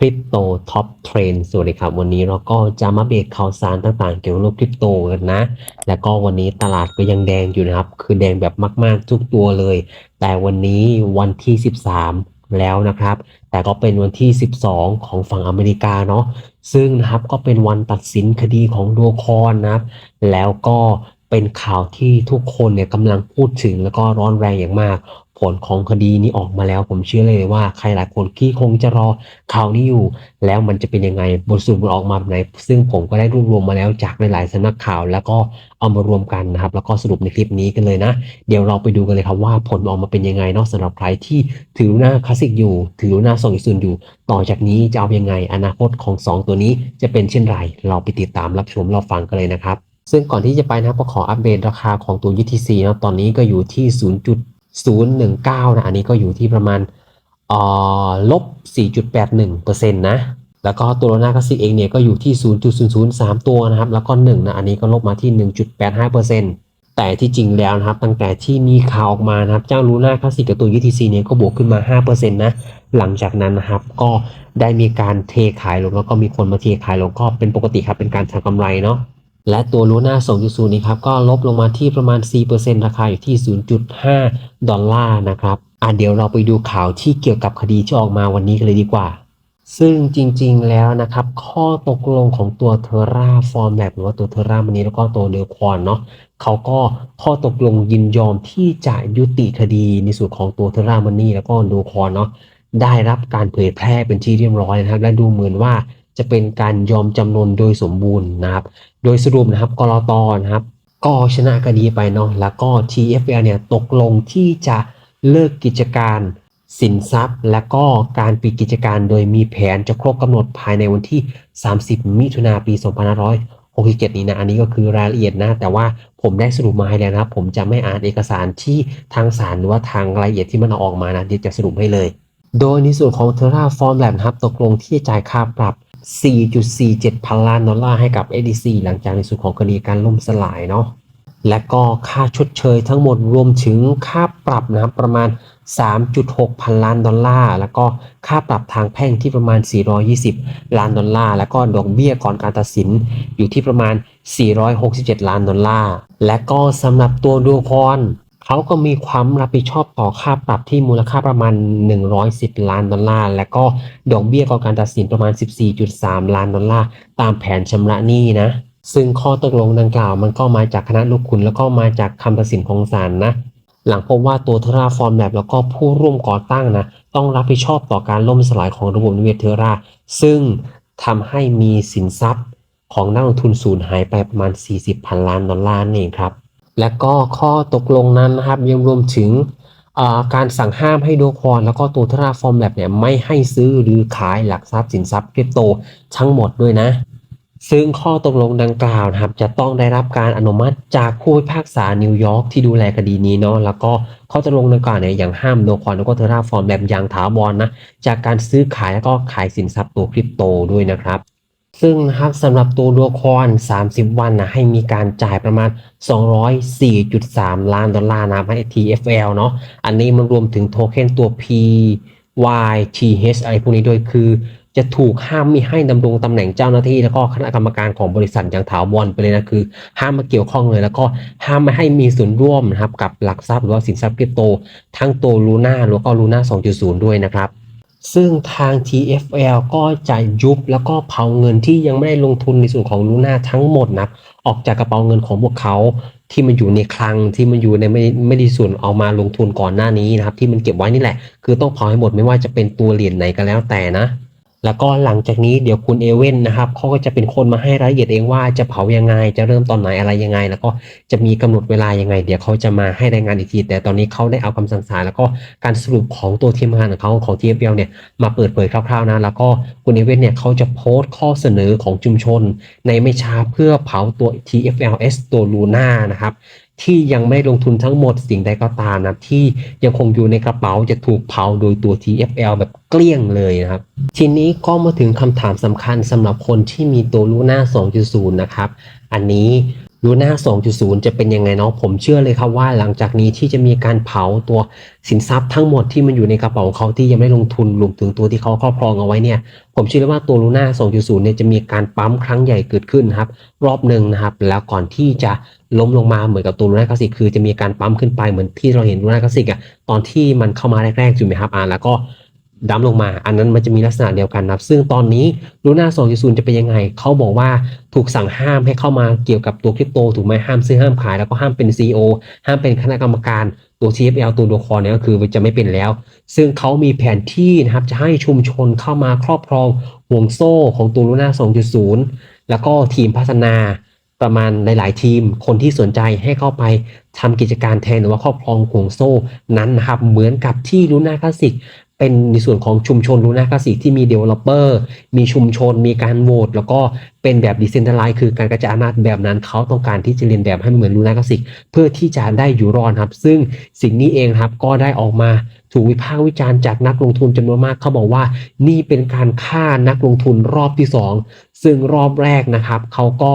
คริปโตท็อปเทรนสวัสดีครับ วันนี้เราก็จะมาเบรกข่าวสารต่างๆ เกี่ยวกับคริปโตกันนะ แล้วก็วันนี้ตลาดก็ยังแดงอยู่นะครับ คือแดงแบบมากๆทุกตัวเลย แต่วันนี้วันที่ 13 แล้วนะครับ แต่ก็เป็นวันที่ 12 ของฝั่งอเมริกาเนาะซึ่งนะครับก็เป็นวันตัดสินคดีของโดคอนนะครับ แล้วก็เป็นข่าวที่ทุกคนเนี่ยกำลังพูดถึงแล้วก็ร้อนแรงอย่างมาก ผลของคดีนี้ออกมาแล้ว ผมเชื่อเลยว่าใครหลายคนที่คงจะรอข่าวนี้อยู่ แล้วมันจะเป็นยังไงบทสรุปมันออกมาแบบไหน ซึ่งผมก็ได้รวบรวมมาแล้วจากหลายๆสำนักข่าว แล้วก็เอามารวมกันนะครับ แล้วก็สรุปในคลิปนี้กันเลยนะ เดี๋ยวเราไปดูกันเลยครับว่าผลออกมาเป็นยังไงนาะสำหรับใครที่ถือหน้าคลาสสิกอยู่ ถือหน้าสองศูนย์อยู่ ต่อจากนี้จะเอายังไงอนาคตของ 2 ตัวนี้จะเป็นเช่นไรเราไปติดตามรับชมเราฟังกันเลยนะครับซึ่งก่อนที่จะไปนะครับก็ขออัปเดตราคาของตัว UTC นะตอนนี้ก็อยู่ที่ 0.19 นะ อันนี้ก็อยู่ที่ประมาณเอ่อลบ 4.81%นะ แล้วก็ตัวโลนาคาสสิกเองเนี่ยก็อยู่ที่ 0.003 ตัวนะครับ แล้วก็ 1 นะ อันนี้ก็ลบมาที่ 1.85%แต่ที่จริงแล้วนะครับ ตั้งแต่ที่มีข่าวออกมานะครับ เจ้าลูน่าคลาสสิกกับตัว UTC เนี่ยก็บวกขึ้นมา 5%นะ หลังจากนั้นนะครับ ก็ได้มีการเทขายลงแล้วก็มีคนมาเทขายลงก็เป็นปกติครับ เป็นการทำกำไรเนาะ และตัวลูน่า2.0นี้ครับก็ลบลงมาที่ประมาณ 4%ราคาอยู่ที่ 0.5 ดอลลาร์นะครับอะเดี๋ยวเราไปดูข่าวที่เกี่ยวกับคดีที่ออกมาวันนี้กันเลยดีกว่า ซึ่งจริงๆแล้วนะครับ ข้อตกลงของตัวเทอร่าฟอร์แมปหรือว่าตัวเทอร่ามันนี้แล้วก็ตัวเดลควอนเนาะเขาก็ข้อตกลงยินยอมที่จะยุติคดีในส่วนของตัวเทอร่ามันนี่แล้วก็เดลควอนเนาะได้รับการเผยแพร่เป็นที่เรียบร้อยนะครับ และดูเหมือนว่า จะเป็นการยอมจำนนโดยสมบูรณ์นะครับ โดยสรุปนะครับกรตนะครับ ก็ชนะคดีไปเนาะแล้วก็ TFL เนี่ยตกลงที่จะเลิกกิจการสินทรัพย์ และก็การปิดกิจการโดยมีแผนจะครบกำหนดภายในวันที่ 30 มิถุนาปี 2567 นี้นะ อันนี้ก็คือรายละเอียดนะ แต่ว่าผมได้สรุปมาให้แล้วนะครับผมจะไม่อ่านเอกสารที่ทางศาลหรือว่าทางรายละเอียดที่มันเอาออกมานะเดี๋ยวจะสรุปให้เลย โดยในส่วนของ Terraform Lab นะครับตกลงที่จะจ่ายค่าปรับ 4.47 พันล้านดอลลาร์ให้กับ ADC หลังจากในส่วนของคดีการล่มสลายเนาะและก็ค่าชดเชยทั้งหมดรวมถึงค่าปรับนะครับประมาณ 3.6 พันล้านดอลลาร์แล้วก็ค่าปรับทางแพ่งที่ประมาณ 420 ล้านดอลลาร์แล้วก็ดอกเบี้ยก่อนการตัดสินอยู่ที่ประมาณ 467 ล้านดอลลาร์และก็สำหรับตัวดูคอน เขาก็มีความรับผิดชอบต่อค่าปรับที่มูลค่าประมาณ 110 ล้านดอลลาร์ และก็ดอกเบี้ยก่อการตัดสินประมาณ 14.3 ล้านดอลลาร์ ตามแผนชำระหนี้นะ ซึ่งข้อตกลงดังกล่าวมันก็มาจากคณะลูกคุณแล้วก็มาจากคำตัดสินของศาลนะ หลังพบว่าตัวเทราฟอร์มแ a บแล้วก็ผู้ร่วมก่อตั้งนะ ต้องรับผิดชอบต่อการล่มสลายของระบบนิเวศเทอราซึ่งทำให้มีสินทรัพย์ของนักลงทุนสูญหายไปประมาณ 40พันล้านดอลลาร์นั่เองครับ และก็ข้อตกลงนั้นนะครับยังรวมถึงการสั่งห้ามให้โดคอนแล้วก็ตัวเทราฟอร์มแ a บเนี่ยไม่ให้ซื้อหรือขายหลักทรัพย์สินทรัพย์คริปโตทั้งหมดด้วยนะ ซึ่งข้อตกลงดังกล่าวนะครับ จะต้องได้รับการอนุมัติจากผู้พิพากษานิวยอร์กที่ดูแลคดีนี้เนาะแล้วก็ข้อตกลงดังกล่าวเนี่ยยังห้ามโดคอนแล้วก็เทราฟอร์มแบบอย่างถาวรนะจากการซื้อขายแล้วก็ขายสินทรัพย์ตัวคริปโตด้วยนะครับ ซึ่งนะครับสำหรับตัวโดคอน 30 วันนะให้มีการจ่ายประมาณ 204.3 ล้านดอลลาร์นะให้ TFL เนาะอันนี้มันรวมถึงโทเค็นตัว P Y T H อะไรพวกนี้ด้วยคือ จะถูกห้ามไม่ให้ดำรงตำแหน่งเจ้าหน้าที่ แล้วก็คณะกรรมการของบริษัทอย่างถาวรไปเลยนะคือ ห้ามมาเกี่ยวข้องเลย แล้วก็ห้ามไม่ให้มีส่วนร่วมนะครับกับหลักทรัพย์หรือว่าสินทรัพย์คริปโต ทั้งตัวลูน่าแล้วก็ลูน่า2.0 ด้วยนะครับ ซึ่งทาง TFL ก็จะยุบแล้วก็เผาเงินที่ยังไม่ได้ลงทุนในส่วนของลูน่าทั้งหมดนะออกจากกระเป๋าเงินของพวกเขาที่มันอยู่ในคลังที่มันอยู่ในไม่ไม่ได้ส่วนเอามาลงทุนก่อนหน้านี้นะครับ ที่มันเก็บไว้นี่แหละ คือต้องเผาให้หมดไม่ว่าจะเป็นตัวเหรียญไหนก็แล้วแต่นะ แล้วก็หลังจากนี้เดี๋ยวคุณเอเว่นนะครับเขาก็จะเป็นคนมาให้รายละเอียดเองว่าจะเผายังไง จะเริ่มตอนไหนอะไรยังไง แล้วก็จะมีกำหนดเวลายังไง เดี๋ยวเขาจะมาให้รายงานอีกทีแต่ตอนนี้เขาได้เอาคำสั่งศาลแล้วก็การสรุปของตัวทีมงานของเขาของ TFL เนี่ยมาเปิดเผยคร่าวๆนะแล้วก็คุณเอเว่นเนี่ยเขาจะโพสต์ข้อเสนอของชุมชน ในไม่ช้าเพื่อเผาตัว TFLS ตัวลูน่านะครับ ที่ยังไม่ลงทุนทั้งหมดสิ่งใดก็ตามนะที่ยังคงอยู่ในกระเป๋าจะถูกเผาโดยตัว TFL แบบเกลี้ยงเลยนะครับ ทีนี้ก็มาถึงคำถามสำคัญสำหรับคนที่มีตัวลูน่า 2.0 นะครับ อันนี้ ลูน่า2.0 จะเป็นยังไงเนาะผมเชื่อเลยครับว่าหลังจากนี้ที่จะมีการเผาตัวสินทรัพย์ทั้งหมดที่มันอยู่ในกระเป๋าของเขาที่ยังไม่ลงทุนรวมถึงตัวที่เขาครอบครองเอาไว้เนี่ยผมเชื่อเลยว่าตัวลูน่า2.0 เนี่ยจะมีการปั๊มครั้งใหญ่เกิดขึ้นครับ รอบหนึ่งนะครับ แล้วก่อนที่จะล้มลงมาเหมือนกับตัวลูน่าคลาสสิกคือจะมีการปั๊มขึ้นไปเหมือนที่เราเห็นลูน่าคลาสสิกอะตอนที่มันเข้ามาแรกๆถูกไหมครับอ่าแล้วก็ ดัมลงมา อันนั้นมันจะมีลักษณะเดียวกันนะครับ ซึ่งตอนนี้ลูน่า2.0 จะเป็นยังไง เขาบอกว่าถูกสั่งห้ามให้เข้ามาเกี่ยวกับตัวคริปโต ถูกไหมห้ามซื้อห้ามขาย แล้วก็ห้ามเป็น CEO ห้ามเป็นคณะกรรมการตัว TFL ตัวโดคอเนี่ยก็คือจะไม่เป็นแล้ว ซึ่งเขามีแผนที่นะครับ จะให้ชุมชนเข้ามาครอบครองห่วงโซ่ของตัวลูน่า2.0 แล้วก็ทีมพัฒนาประมาณหลาย ๆ ทีม คนที่สนใจให้เข้าไปทำกิจการแทนหรือว่าครอบครองห่วงโซ่นั้นนะครับ เหมือนกับที่ลูน่าคลาสสิก เป็นในส่วนของชุมชนรูน่าคลาสิกที่มี developer มีชุมชน มีการโหวตแล้วก็เป็นแบบ decentralized คือการกระจายอำนาจแบบนั้นเขาต้องการที่จะเรียนแบบให้มันเหมือนลูน่าคลาสิก เพื่อที่จะได้อยู่รอดครับ ซึ่งสิ่งนี้เองครับก็ได้ออกมาถูกวิพากษ์วิจารณ์จากนักลงทุนจำนวนมากเขาบอกว่า นี่เป็นการฆ่านักลงทุนรอบที่ 2 ซึ่งรอบแรกนะครับเขาก็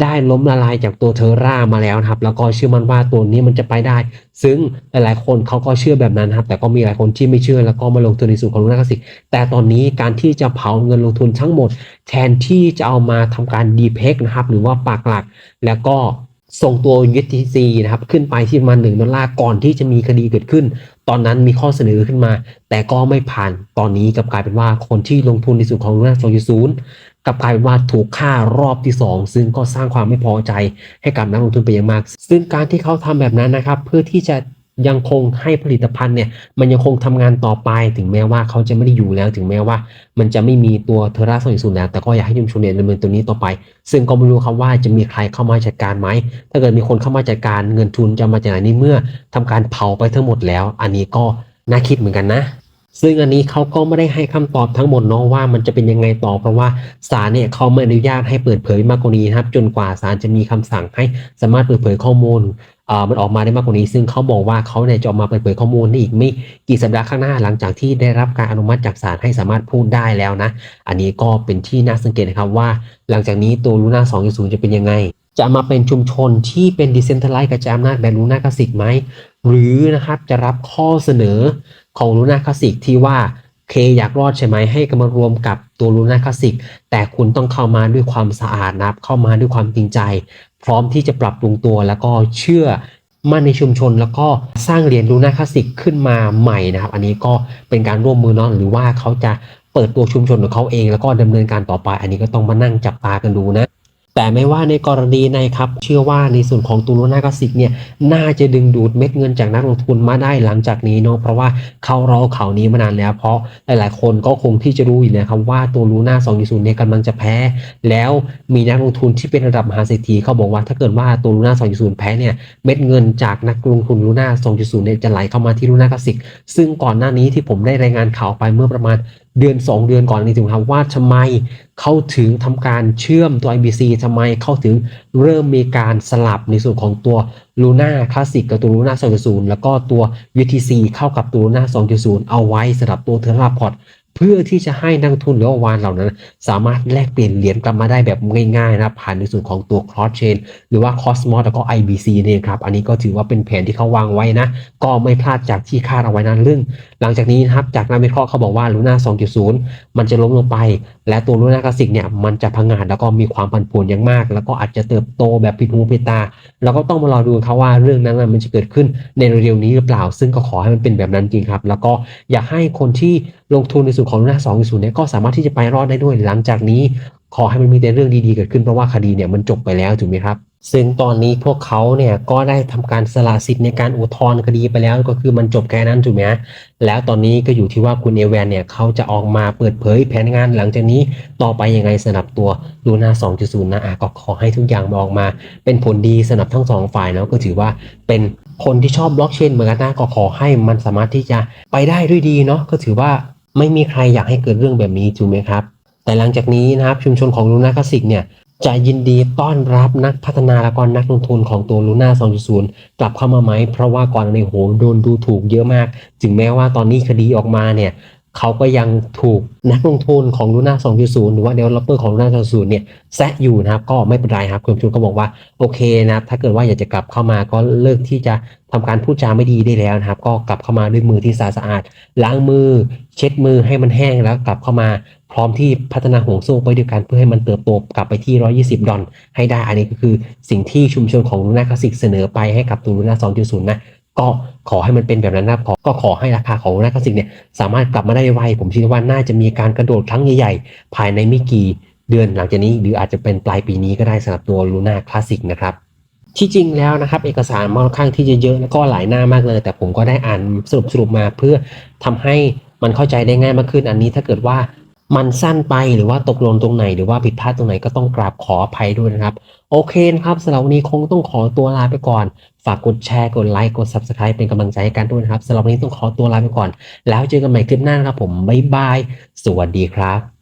ได้ล้มละลายจากตัวเทอร่ามาแล้วนะครับ แล้วก็เชื่อมั่นว่าตัวนี้มันจะไปได้ ซึ่งหลายๆคนเขาก็เชื่อแบบนั้นครับ แต่ก็มีหลายคนที่ไม่เชื่อแล้วก็มาลงทุนในส่วนของลูน่าคลาสิกแต่ตอนนี้การที่จะเผาเงินลงทุนทั้งหมด แทนที่จะเอามาทำการดีเพกนะครับ หรือว่าปากหลัก แล้วก็ส่งตัว USDC นะครับ ขึ้นไปที่ประมาณ1ดอลลาร์ก่อนที่จะมีคดีเกิดขึ้น ตอนนั้นมีข้อเสนอขึ้นมา แต่ก็ไม่ผ่านตอนนี้กลับกลายเป็นว่าคนที่ลงทุนในส่วนของลูน่า2.0กลับกลายเป็นว่าถูกฆ่ารอบที่ 2 ซึ่งก็สร้างความไม่พอใจให้กับนักลงทุนไปอย่างมาก ซึ่งการที่เขาทำแบบนั้นนะครับ เพื่อที่จะ ยังคงให้ผลิตภัณฑ์เนี่ยมันยังคงทำงานต่อไปถึงแม้ว่าเขาจะไม่ได้อยู่แล้วถึงแม้ว่า มันจะไม่มีตัวเทอร่าสองศูนแล้วแต่ก็อยากให้ชุมชนเนี่ยดำเนินตัวนี้ต่อไป ซึ่งก็ไม่รู้ครับว่าจะมีใครเข้ามาจัดการไหมถ้าเกิดมีคนเข้ามาจัดการเงินทุนจะมาจากไหนในเมื่อทำการเผาไปทั้งหมดแล้ว อันนี้ก็น่าคิดเหมือนกันนะ ซึ่งอันนี้เขาก็ไม่ได้ให้คำตอบทั้งหมดเนาะว่ามันจะเป็นยังไงต่อเพราะว่าศาลเนี่ยเขาไม่อนุญาตให้เปิดเผยมากกว่านี้นะครับ จนกว่าศาลจะมีคำสั่งให้สามารถเปิดเผยข้อมูลอ่อมันออกมาได้มากกว่านี้ ซึ่งเขาบอกว่าเขาเนี่ยจะออกมาเปิดเผยข้อมูลในอีกไม่กี่สัปดาห์ข้างหน้าหลังจากที่ได้รับการอนุมัติจากศาลให้สามารถพูดได้แล้วนะ อันนี้ก็เป็นที่น่าสังเกตนะครับว่า หลังจากนี้ตัวลูน่า2.0 จะเป็นยังไง จะมาเป็นชุมชนที่เป็นดิเซนทัลไลซ์กระจายอำนาจแบบลูน่าคลาสสิกไหม หรือนะครับจะรับข้อเสนอของลูน่าคลาสสิกที่ว่าเคอยากรอดใช่ไหมให้กมารวมกับตัวลูน่าคลาสสิกแต่คุณต้องเข้ามาด้วยความสะอาดนะครับ เข้ามาด้วยความจริงใจ พร้อมที่จะปรับปรุงตัวแล้วก็เชื่อมั่นในชุมชนแล้วก็สร้างเหรียญลูน่าคลาสสิกขึ้นมาใหม่นะครับ อันนี้ก็เป็นการร่วมมือเนาะหรือว่าเขาจะเปิดตัวชุมชนของเขาเอง แล้วก็ดำเนินการต่อไป อันนี้ก็ต้องมานั่งจับตากันดูนะ แต่ไม่ว่าในกรณีในครับ เชื่อว่าในส่วนของตูโรนาคลาสิกเนี่ยน่าจะดึงดูดเม็ดเงินจากนักลงทุนมาได้หลังจากนี้เนาะเพราะว่าเขารอข่าวนี้มานานแล้ว เพราะหลายๆ คนก็คงที่จะรู้อยู่นะครับว่าตัวลูน่า2.0เนี่ยกำลังจะแพ้ แล้วมีนักลงทุนที่เป็นระดับมหาเศรษฐีเขาบอกว่าถ้าเกิดว่าตัวลูน่า2.0 แพ้เนี่ยเม็ดเงินจากนักลงทุนลูน่า2.0เนี่ยจะไหลเข้ามาที่ลูน่าคลาสิกซึ่งก่อนหน้านี้ที่ผมได้รายงานข่าวไปเมื่อประมาณ เดือน 2 เดือนก่อนนี้ถึงครับว่าทำไมเข้าถึงทำการเชื่อมตัว IBC ทำไมเข้าถึงเริ่มมีการสลับในส่วนของตัว Luna Classic กับตัว Luna 2.0 แล้วก็ตัว UTC เข้ากับตัว Luna 2.0 เอาไว้สำหรับตัวเทอร์ราพอร์ต พื่อที่จะให้นักทุนหรือว่าวานเหล่านั้น สามารถแลกเปลี่ยนเหรียญกลับมาได้แบบง่ายๆนะครับผ่านในส่วนของตัว Cross Chain หรือว่า Cosmos แล้วก็ IBC นี่ครับ อันนี้ก็ถือว่าเป็นแผนที่เขาวางไว้นะ ก็ไม่พลาดจากที่คาดเอาไว้นั้นเรื่อง หลังจากนี้นะครับ จากนักวิเคราะห์เขาบอกว่า Luna 2.0 มันจะล้มลงไป และตัว Luna Classic เนี่ยมันจะพังงาดแล้วก็มีความผันผวนอย่างมาก แล้วก็อาจจะเติบโตแบบผิดหูผิดตาเราก็ต้องมารอดูครับว่าเรื่องนั้นน่ะมันจะเกิดขึ้นในเร็วๆนี้หรือเปล่า ซึ่งก็ขอให้มันเป็นแบบนั้นจริงครับ แล้วก็อยากให้คนที่ลงทุนในส่วนของลูน่า2.0เนี่ยก็สามารถที่จะไปรอดได้ด้วยหลังจากนี้ ขอให้มันมีแต่เรื่องดีๆเกิดขึ้นเพราะว่าคดีเนี่ยมันจบไปแล้วถูกไหมครับ ซึ่งตอนนี้พวกเขาเนี่ยก็ได้ทำการสละสิทธิ์ในการอุทธรณ์คดีไปแล้วก็คือมันจบแค่นั้นถูกไหมฮะแล้วตอนนี้ก็อยู่ที่ว่าคุณเอแวนเนี่ยเขาจะออกมาเปิดเผยแผนงานหลังจากนี้ต่อไปยังไงสำหรับตัวลูน่า2.0นะอะก็ขอให้ทุกอย่างมาออกมา เป็นผลดีสำหรับทั้งสองฝ่ายแล้วก็ถือว่าเป็นคนที่ชอบบล็อกเชนเหมือนกันนะก็ขอให้มันสามารถที่จะไปได้ด้วยดีเนาะก็ถือว่า ไม่มีใครอยากให้เกิดเรื่องแบบนี้ถูกไหมครับ แต่หลังจากนี้นะครับชุมชนของลูน่าคลาสิกเนี่ยจะยินดีต้อนรับนักพัฒนาและก็นักลงทุนของตัวลูน่า2.0 กลับเข้ามาไหม เพราะว่าก่อนในโหโดนดูถูกเยอะมาก ถึงแม้ว่าตอนนี้คดีออกมาเนี่ย เขาก็ยังถูกนักลงทุนของ Luna 2.0 หรือว่า developer ของ Luna 2.0 เนี่ยแซะอยู่นะครับ ก็ไม่เป็นไรครับคุณชูก็บอกว่าโอเคนะครับ ถ้าเกิดว่าอยากจะกลับเข้ามาก็เลิกที่จะทำการพูดจาไม่ดีได้แล้วนะครับ ก็กลับเข้ามาด้วยมือที่สะอาด ล้างมือ เช็ดมือให้มันแห้งแล้วกลับเข้ามาพร้อมที่พัฒนาห่วงโซ่ไปด้วยกันเพื่อให้มันเติบโตกลับไปที่ 120 ดอลให้ได้ อันนี้ก็คือสิ่งที่ชุมชนของ Luna Classic เสนอไปให้กับตัว Luna 2.0 นะ ก็ขอให้มันเป็นแบบนั้นนะครับขอก็ขอให้ราคาของ Luna Classic เนี่ยสามารถกลับมาได้ไวผมเชื่อว่าน่าจะมีการกระโดดครั้งใหญ่ๆ ภายในไม่กี่เดือนหลังจากนี้ หรืออาจจะเป็นปลายปีนี้ก็ได้สำหรับตัว Luna Classic นะครับที่จริงแล้วนะครับเอกสารมันค่อนข้างที่จะเยอะแล้วก็หลายหน้ามากเลย แต่ผมก็ได้อ่านสรุปสรุปมาเพื่อทำให้มันเข้าใจได้ง่ายมากขึ้นอันนี้ถ้าเกิดว่า มันสั้นไปหรือว่าตกหลงตรงไหน หรือว่าผิดพลาดตรงไหนก็ต้องกราบขออภัยด้วยนะครับ โอเคนะครับสำหรับวันนี้คงต้องขอตัวลาไปก่อน ฝากกดแชร์กดไลค์กด Subscribe เป็นกำลังใจให้กันด้วยนะครับสำหรับวันนี้ต้องขอตัวลาไปก่อน แล้วเจอกันใหม่คลิปหน้านะครับผมบ๊ายบาย สวัสดีครับ